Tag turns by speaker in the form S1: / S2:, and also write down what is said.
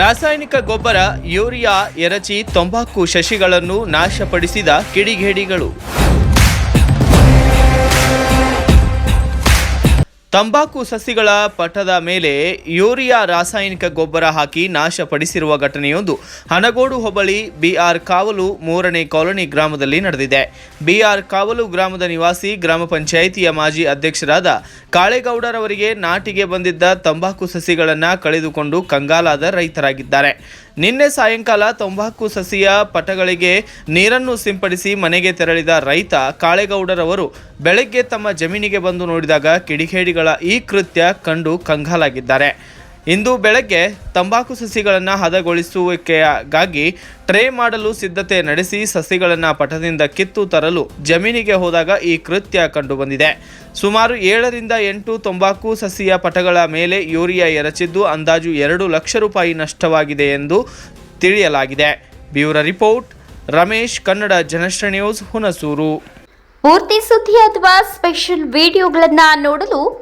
S1: ರಾಸಾಯನಿಕ ಗೊಬ್ಬರ ಯೂರಿಯಾ ಎರಚಿ ತಂಬಾಕು ಶಶಿಗಳನ್ನು ನಾಶಪಡಿಸಿದ ಕಿಡಿಗೇಡಿಗಳು. ತಂಬಾಕು ಸಸಿಗಳ ಪಟದ ಮೇಲೆ ಯೂರಿಯಾ ರಾಸಾಯನಿಕ ಗೊಬ್ಬರ ಹಾಕಿ ನಾಶಪಡಿಸಿರುವ ಘಟನೆಯೊಂದು ಹನಗೋಡು ಹೋಬಳಿ ಬಿಆರ್ ಕಾವಲು ಮೂರನೇ ಕಾಲೋನಿ ಗ್ರಾಮದಲ್ಲಿ ನಡೆದಿದೆ. ಬಿಆರ್ ಕಾವಲು ಗ್ರಾಮದ ನಿವಾಸಿ, ಗ್ರಾಮ ಪಂಚಾಯಿತಿಯ ಮಾಜಿ ಅಧ್ಯಕ್ಷರಾದ ಕಾಳೇಗೌಡರವರಿಗೆ ನಾಟಿಗೆ ಬಂದಿದ್ದ ತಂಬಾಕು ಸಸಿಗಳನ್ನು ಕಳೆದುಕೊಂಡು ಕಂಗಾಲಾದ ರೈತರಾಗಿದ್ದಾರೆ. ನಿನ್ನೆ ಸಾಯಂಕಾಲ ತಂಬಾಕು ಸಸಿಯ ಪಟಗಳಿಗೆ ನೀರನ್ನು ಸಿಂಪಡಿಸಿ ಮನೆಗೆ ತೆರಳಿದ ರೈತ ಕಾಳೇಗೌಡರವರು ಬೆಳಗ್ಗೆ ತಮ್ಮ ಜಮೀನಿಗೆ ಬಂದು ನೋಡಿದಾಗ ಕಿಡಿಗೇಡಿಗಳ ಈ ಕೃತ್ಯ ಕಂಡು ಕಂಗಾಲಾಗಿದ್ದಾರೆ. ಇಂದು ಬೆಳಗ್ಗೆ ತಂಬಾಕು ಸಸಿಗಳನ್ನು ಹದಗೊಳಿಸುವಿಕೆಗಾಗಿ ಟ್ರೇ ಮಾಡಲು ಸಿದ್ಧತೆ ನಡೆಸಿ ಸಸಿಗಳನ್ನು ಪಟದಿಂದ ಕಿತ್ತು ತರಲು ಜಮೀನಿಗೆ ಹೋದಾಗ ಈ ಕೃತ್ಯ ಕಂಡುಬಂದಿದೆ. ಸುಮಾರು ಏಳರಿಂದ ಎಂಟು ತಂಬಾಕು ಸಸಿಯ ಪಟಗಳ ಮೇಲೆ ಯೂರಿಯಾ ಎರಚಿದ್ದು ಅಂದಾಜು ಎರಡು ಲಕ್ಷ ರೂಪಾಯಿ ನಷ್ಟವಾಗಿದೆ ಎಂದು ತಿಳಿಯಲಾಗಿದೆ. Bureau report, Ramesh, Kannada Janasri news Hunsur.
S2: ಪೂರ್ತಿ ಸುದ್ದಿ ಅಥವಾ ಸ್ಪೆಷಲ್ ವಿಡಿಯೋಗಳನ್ನು ನೋಡಲು